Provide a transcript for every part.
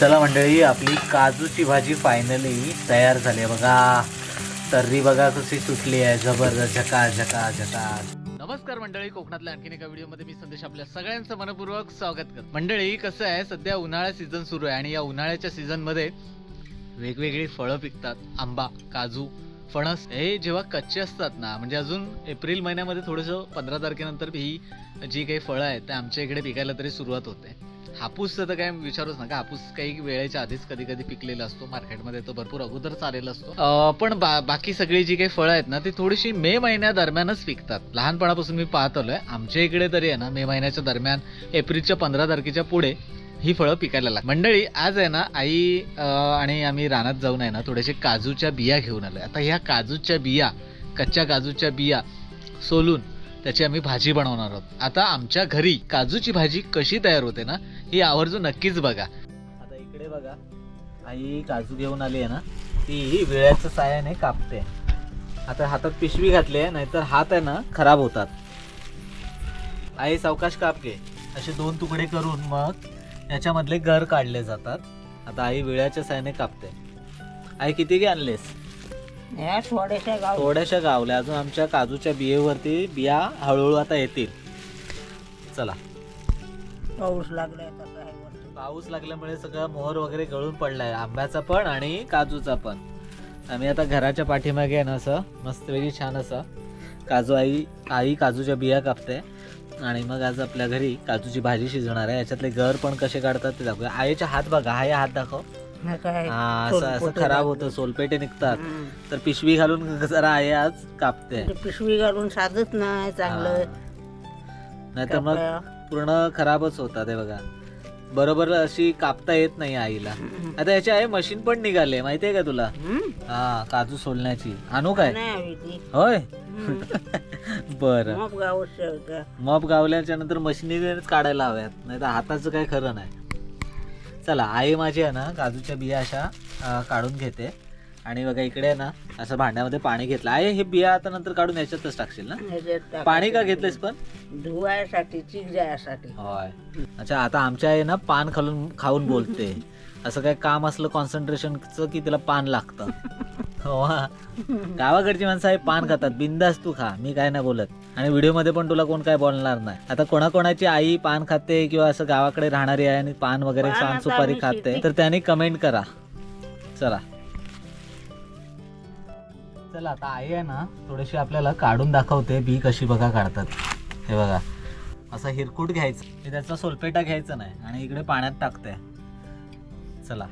चला मंडळी आपली काजूची भाजी फायनली तयार झाली आहे. बघा तर्री बघा कशी सुटली आहे. जबरदस्त झका झका झका नमस्कार मंडळी कोकणातल्या आणखीन एका व्हिडिओमध्ये मी संदेश आपल्या सगळ्यांचं मनपूर्वक स्वागत करतो. मंडळी कसं आहे? सध्या उन्हाळा सीझन सुरू आहे आणि या उन्हाळ्याच्या सीझनमध्ये वेगवेगळी फळं पिकतात. आंबा काजू फणस हे जेव्हा कच्चे असतात ना म्हणजे अजून एप्रिल महिन्यामध्ये थोडंसं पंधरा तारखेनंतर ही जी काही फळं आहेत ते आमच्या इकडे पिकायला तरी सुरुवात होते. हापूसचं तर काय विचारूच नका. हापूस काही वेळेच्या आधीच कधी कधी पिकलेला असतो. मार्केटमध्ये तो भरपूर अगोदर चालेला असतो. पण बा बाकी सगळी जी काही फळं आहेत ना ती थोडीशी मे महिन्या दरम्यानच पिकतात. लहानपणापासून मी पाहत आलोय आमच्या इकडे तरी आहे ना मे महिन्याच्या दरम्यान एप्रिलच्या पंधरा तारखेच्या पुढे ही फळं पिकायला लागतात. मंडळी आज आहे ना आई आणि आम्ही रानात जाऊन आहे ना थोडेसे काजूच्या बिया घेऊन आलोय. आता ह्या काजूच्या बिया कच्च्या काजूच्या बिया सोलून त्याची आम्ही भाजी बनवणार आहोत. आता आमच्या घरी काजूची भाजी कशी तयार होते ना ही आवर्जून नक्कीच बघा. आता इकडे बघा. आई काजू घेऊन आली आहे ना ती विळ्याच्या साह्याने कापते. आता हातात पिशवी घातली आहे नाहीतर हात आहे ना खराब होतात. आई सावकाश काप घे असे दोन तुकडे करून मग याच्यामधले घर काढले जातात. आता आई विळ्याच्या साह्याने कापते. आई किती घे आणलेस? या थोड्याशा गाव थोड्याशा गावल्या. अजून आमच्या काजूच्या बियेवरती बिया हळूहळू आता येतील. चला. पाऊस लागलाय तसा आहे वरती. पाऊस लागल्यामुळे सगळं मोहर वगैरे गळून पडलाय. आंब्याचा पण आणि काजूचा पण. आम्ही आता घराच्या पाठीमागे आहे ना असं मस्तपैकी छान असं. काजू आई आई काजूच्या बिया कापते. आणि मग आज आपल्या घरी काजूची भाजी शिजणार आहे. याच्यातले घर पण कसे काढतात ते दाखवूया. आईच्या हात बघा हा या हात दाखव. हा काय? हा असं असं सोलपोटे खराब दाखव. होतं सोलपेटे निघतात. हम्म. तर पिशवी घालून जरा आई आज कापते. ते पिशवी घालून साधत नाही चांगलं. नाहीतर मग. पूर्ण खराबच होतात हे बघा. बरोबर अशी कापता येत नाही आईला. आता याची आहे मशीन पण निघाले माहितीये का तुला? हा काजू सोलण्याची. आणू काय? ती. होय. बर. मग. मप गावल्याच्या नंतर मशिनीनेच काढायला हव्यात. नाही तर हाताचं काही खरं नाही. चला आई माझी आहे ना काजूच्या बिया अशा काढून घेते. आणि बघा इकडे ना असं भांड्यामध्ये पाणी घेतलं. आहे हे बिया आता नंतर काढून याच्यातच टाकशील ना. पाणी का घेतलेस पण? धुवायसाठी चिक जायसाठी होय. अच्छा आता आमच्या आहे ना पान खालून खाऊन बोलते. असं काय काम असलं कॉन्सन्ट्रेशनचं की तिला पान लागतं. गावाकडची माणसं आहे पान खातात. बिंदास तू खा मी काय नाही बोलत. आणि व्हिडिओमध्ये पण तुला कोण काय बोलणार नाही. आता कोणाकोणाची आई पान खाते किंवा असं गावाकडे राहणारी आहे आणि पान वगैरे पान सुपारी खाते तर त्यांनी कमेंट करा. चला. चला आता आई आहे ना थोडीशी आपल्याला काढून दाखवते बी कशी बघा काढतात हे बघा असं हिरकूट घ्यायचं त्याचा सोलपेटा घ्यायचा नाही आणि इकडे पाण्यात टाकते चला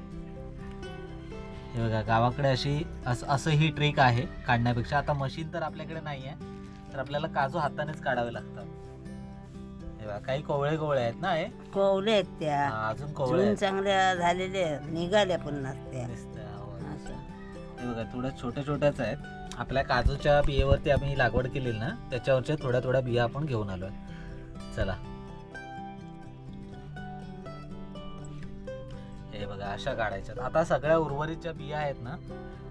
हे बघा गावाकडे अशी असं असं ही ट्रिक आहे काढण्यापेक्षा आता मशीन तर आपल्याकडे नाही आहे तर आपल्याला काजू हातानेच काढावे लागतात हे बघा काही कोवळे कोवळे आहेत ना हे कोवले आहेत त्या अजून कोवळे. चांगल्या आहेत. निघाल्या होय. असं. हे बघा थोडं छोट्या छोट्याच आहेत. आपल्या काजूच्या बियेवरती आम्ही लागवड केलेली ना त्याच्यावरच्या थोड्या थोड्या बिया आपण घेऊन आलोय. चला. हे बघा अशा काढायच्यात. आता सगळ्या उर्वरितच्या बिया आहेत ना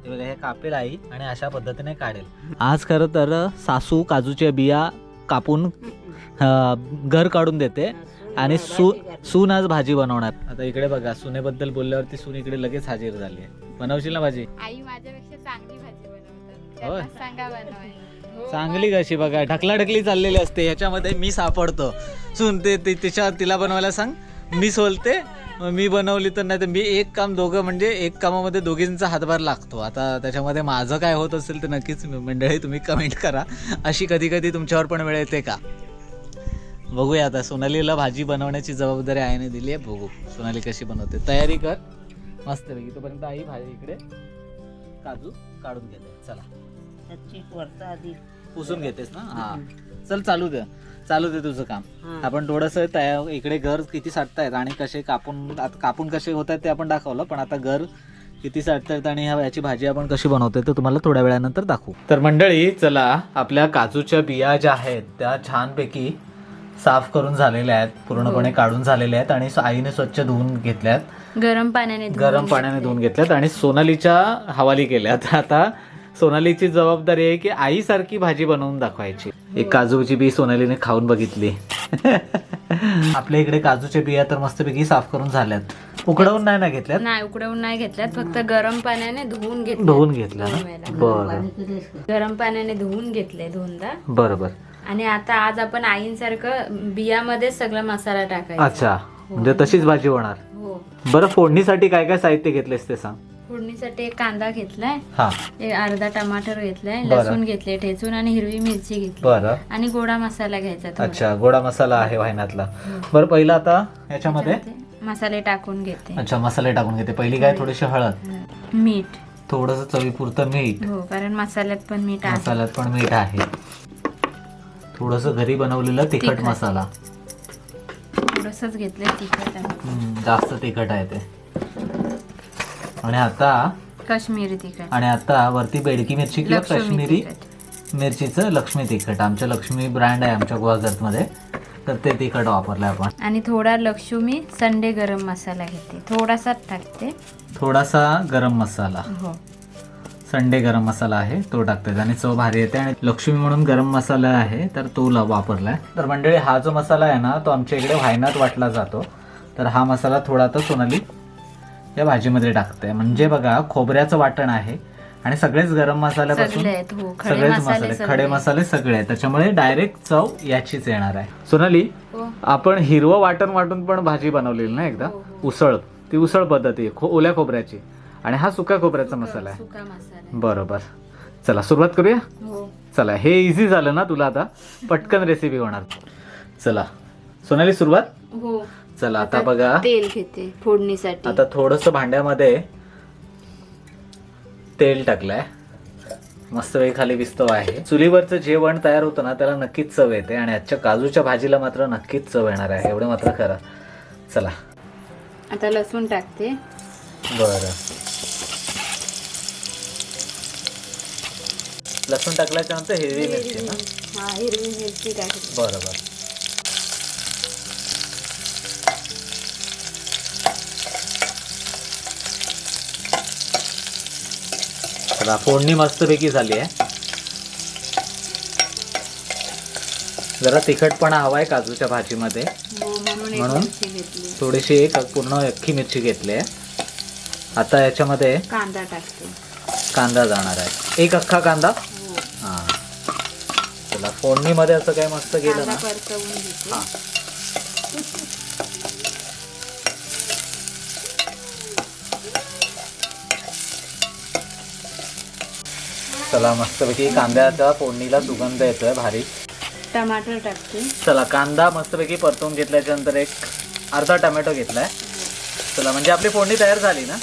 ते बघा हे कापेल आई आणि अशा पद्धतीने काढेल. आज खरं तर सासू काजूच्या बिया कापून अं, घर काढून देते. आणि सू. सून आज भाजी बनवणार. आता इकडे बघा सुनेबद्दल बोलल्यावरती सून इकडे लगेच हजेर झाली आहे. बनवशील ना भाजी? आई माझ्यापेक्षा चांगली भाजी बनवतात होय? त्यांना सांगा बनवायला. हो, चांगली कशी बघा ढकला ढकली चाललेली असते ह्याच्यामध्ये मी सापडतो. सुन ते ते- तिच्या तिला बनवायला सांग. मी सोलते मग मी बनवली तर नाही तर मी एक काम दोघं म्हणजे एक कामामध्ये दोघींचा हातभार लागतो. आता त्याच्यामध्ये माझं काय होत असेल तर नक्कीच मंडळी तुम्ही कमेंट करा. अशी कधी कधी तुमच्यावर पण वेळ येते का? बघूया आता. सोनालीला भाजी बनवण्याची जबाबदारी आईने दिली आहे. बघू. सोनाली कशी बनवते. तयारी कर. मस्त पैकी. तोपर्यंत आई भाजी इकडे काजू काढून घेते. चला. आधी पुसून घेतेस ना? हा. चल चालू दे. चालू दे तुझं काम. आपण थोडस इकडे घर किती साठतायत आणि कसे कापून कापून कसे होत आहेत ते आपण दाखवलं. पण आता घर किती साठतायत आणि याची भाजी आपण कशी बनवतोय ते तुम्हाला थोड्या वेळानंतर दाखवू. तर मंडळी चला. आपल्या काजूच्या बिया ज्या आहेत त्या छानपैकी साफ करून झालेल्या आहेत पूर्णपणे काढून झालेल्या आहेत आणि आईने स्वच्छ धुवून घेतल्यात. गरम पाण्याने गरम पाण्याने धुवून घेतल्यात आणि सोनालीच्या हवाली केल्यात. आता सोनालीची जबाबदारी आहे की आईसारखी भाजी बनवून दाखवायची. एक काजूची बी सोनालीने खाऊन बघितली. आपल्या इकडे काजूच्या बिया तर मस्तपैकी साफ करून झाल्यात. उकडवून नाही ना घेतल्यात? नाही उकडवून नाही घेतल्यात. फक्त गरम पाण्याने धुवून घेतले धुवून वेळेला. बरं. गरम पाण्याने धुवून घेतले दोनदा. बरं बरं. आणि आता आज आपण आईंसारखं बियामध्ये सगळा मसाला टाकायचा. अच्छा. म्हणजे तशीच भाजी होणार. हो. बरं फोडणीसाठी काय काय साहित्य घेतलेस ते सांग. फोडणीसाठी एक कांदा घेतलाय. हा. एक अर्धा टमाटर घेतलाय बरं. लसूण घेतले ठेचून आणि हिरवी मिरची घेतली. बरं. आणि गोडा मसाला घ्यायचा थोडा. अच्छा गोडा मसाला आहे वाहिन्यातला. बरं पहिलं आता याच्यामध्ये? त्याच्यामध्ये मसाले टाकून घेते. अच्छा मसाले टाकून घेते. पहिली काय? थोडीशी हळद. मीठ. थोडस चवीपुरतं मीठ. हो कारण मसाल्यात पण मीठ आहे. मसाल्यात पण मीठ आहे. थोडस घरी बनवलेलं तिखट तिखट. मसाला. थोडसच घेतलंय तिखट आणि हम्म, जास्त तिखट आहे ते. आणि आता काश्मीरी तिखट. आणि आता वरती बेडकी मिरची किंवा लक्ष्मी काश्मीरी तिखट. मिरचीचं लक्ष्मी तिखट. आमच्या लक्ष्मी ब्रँड आहे आमच्या मध्ये तर ते तिखट वापरलंय आपण. आणि थोडा लक्ष्मी संडे गरम मसाला घेते. थोडासाच टाकते. थोडासा गरम मसाला. हो. संडे गरम मसाला आहे तो टाकते आणि चव भारी येते आणि लक्ष्मी म्हणून गरम मसाला आहे तर तो ला- वापरलाय. तर मंडळी हा जो मसाला आहे ना तो आमच्या इकडे वायनात वाटला जातो. तर हा मसाला थोडा तर सोनाली या भाजीमध्ये टाकते. म्हणजे बघा खोबऱ्याचं वाटण आहे आणि सगळेच गरम मसाल्यापासून हो. सगळेच मसाले खडे. मसाले सगळे आहेत. त्याच्यामुळे डायरेक्ट चव याचीच येणार आहे. सोनाली हो. आपण हिरवं वाटण वाटून पण भाजी बनवलेली ना एकदा? हो. उसळ. ती उसळ पद्धती आहे. खो ओल्या खोबऱ्याची. आणि हा सुका खोबऱ्याचा मसाला आहे. सुका मसाला बरोबर. चला सुरुवात करूया? हो. चला हे इझी झालं ना तुला आता? पटकन रेसिपी होणार. चला सोनाली सुरुवात? हो. चला आता बघा. तेल घेते फोडणीसाठी. आता थोडस भांड्यामध्ये तेल टाकलंय. मस्त वेळ खाली विस्तव आहे. चुलीवरचं जेवण तयार होतं ना त्याला नक्कीच चव येते आणि आजच्या काजूच्या भाजीला मात्र नक्कीच चव येणार आहे. एवढं मात्र खरं. चला. आता लसूण टाकते. बरं. लसूण टाकल्याच्या नंतर हिरवी मिरची ना? हा हिरवी मिरची टाकते बरं बरं. फोडणी मस्तपैकी झाली आहे. जरा तिखटपणा हवाय काजूच्या भाजीमध्ये. हो म्हणून थोडीशी एक पूर्ण अख्खी मिरची घेतली आहे. आता याच्यामध्ये कांदा टाकते. कांदा जाणार आहे. एक अख्खा कांदा? फोडणीमध्ये असं काय मस्त गेलं ना. परतवून घेते. हा. चला मस्तपैकी कांद्याच्या फोडणीला सुगंध येतोय भारी. टमाटर टाकते. चला कांदा मस्तपैकी परतवून घेतल्याच्या नंतर एक अर्धा टमॅटो घेतलाय. चला म्हणजे आपली फोडणी तयार झाली ना?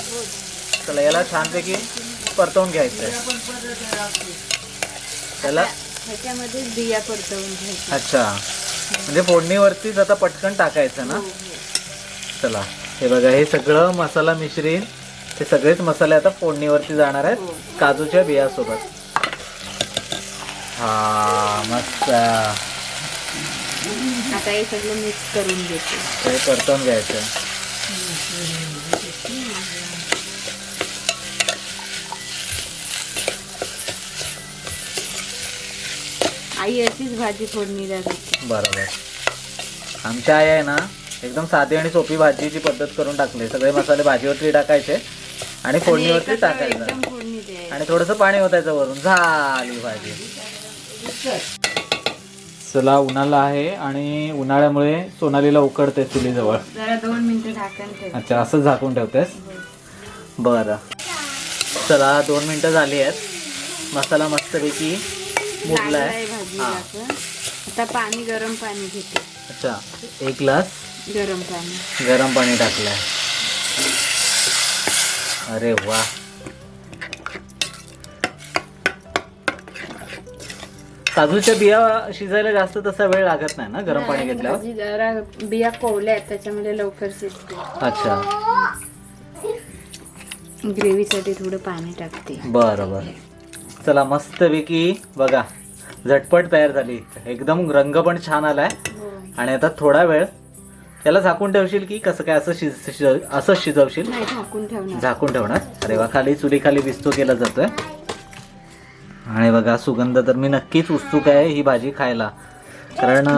चला याला छानपैकी परतवून घ्यायचंय. त्याला ह्याच्यामध्ये बिया परतवून घ्यायच्या. अच्छा. म्हणजे फोडणीवरतीच आता पटकन टाकायचं ना? हो, हो. चला. हे बघा हे सगळं मसाला मिश्रण हे सगळेच मसाले आता फोडणीवरती जाणार आहेत हो. काजूच्या बियासोबत. हा मस्त. आता हे सगळं मिक्स करून घेते हे परतवून घ्यायचं. आई अशीच भाजी फोडणीला देते बरोबर. आमच्या आई आहे ना एकदम साधी आणि सोपी भाजीची पद्धत करून टाकली. सगळे मसाले भाजीवरती टाकायचे आणि फोडणीवरती टाकायचं. एकदम फोडणी द्यायची. आणि थोडंसं पाणी ओतायचं वरून. झाली भाजी. चला उन्हाळा आहे आणि उन्हाळ्यामुळे सोनालीला उकडते चुलीजवळ. जरा दोन मिनिटं झाकण ठेव. अच्छा असंच झाकून ठेवतेस? बरं. चला दोन मिनटं झाली आहेत. मसाला मस्तपैकी भाजीला. पण. आता पाणी गरम पाणी घेते. अच्छा एक ग्लास? गरम पाणी. गरम पाणी टाकलंय. अरे वा. काजूच्या बिया शिजायला जास्त तसा वेळ लागत नाही ना गरम पाणी घेतल्यावर? भाजी जरा बिया कोवल्या आहेत त्याच्यामुळे लवकर शिजते. अच्छा. ग्रेव्हीसाठी थोडं पाणी टाकते. बरं बरं. चला मस्तपैकी बघा झटपट तयार झाली. एकदम रंग पण छान आलाय. आणि आता थोडा वेळ त्याला झाकून ठेवशील की कसं काय असं शिज असं शिजवशील? झाकून ठेवणार. अरे वा खाली चुली खाली विस्तू केला जातोय. आणि बघा सुगंध तर मी नक्कीच उत्सुक आहे ही भाजी खायला. कारण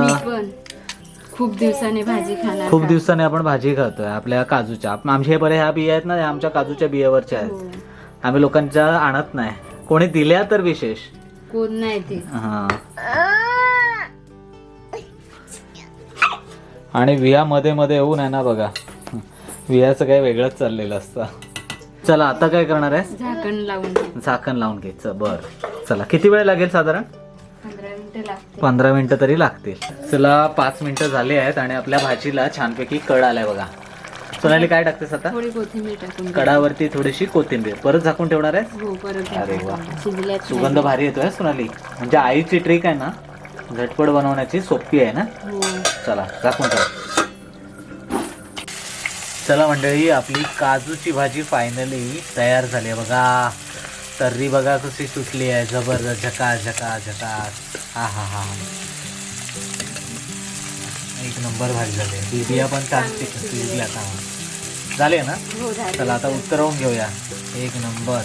खूप दिवसाने भाजी खाणार खूप? दिवसाने आपण भाजी खातोय आपल्या काजूच्या. आमचे बरे ह्या बिया आहेत ना आमच्या काजूच्या बियावरच्या आहेत. हो. आम्ही लोकांच्या आणत नाही. कोणी दिल्या तर विशेष? कोण नाही ते. हा. आणि विया मध्ये मध्ये येऊन आहे ना बघा. वियाचं काही वेगळंच चाललेलं असतं. चला आता काय करणार आहे झाकण लावून ठेव. झाकण लावून घ्यायचं बर. चला किती वेळ लागेल साधारण? पंधरा मिनिटं लागते पंधरा मिनिटं तरी लागतील. चला पाच मिनिटं झाली आहेत आणि आपल्या भाजीला छानपैकी कड आलाय बघा. सोनाली काय टाकतेस आता? थोडी कोथिंबीर टाकून घे. कडावरती थोडीशी कोथिंबीर. परत झाकून ठेवणार आहे हो परत अरे वा. शिजल्यात सुगंध भारी येतोय सोनाली. म्हणजे आईची ट्रिक आहे ना झटपट बनवण्याची सोपी आहे ना? हो. चला झाकून ठेव. चला मंडळी आपली काजूची भाजी फायनली तयार झाली आहे बघा. तर्री बघा कशी सुटली आहे जबरदस्त झका झका झका हा हा हा. एक नंबर भाजी झाली. बिबिया पण छान शिजली आता. झाले ना? हो झालं. चला आता उतरवून घेऊया. एक नंबर.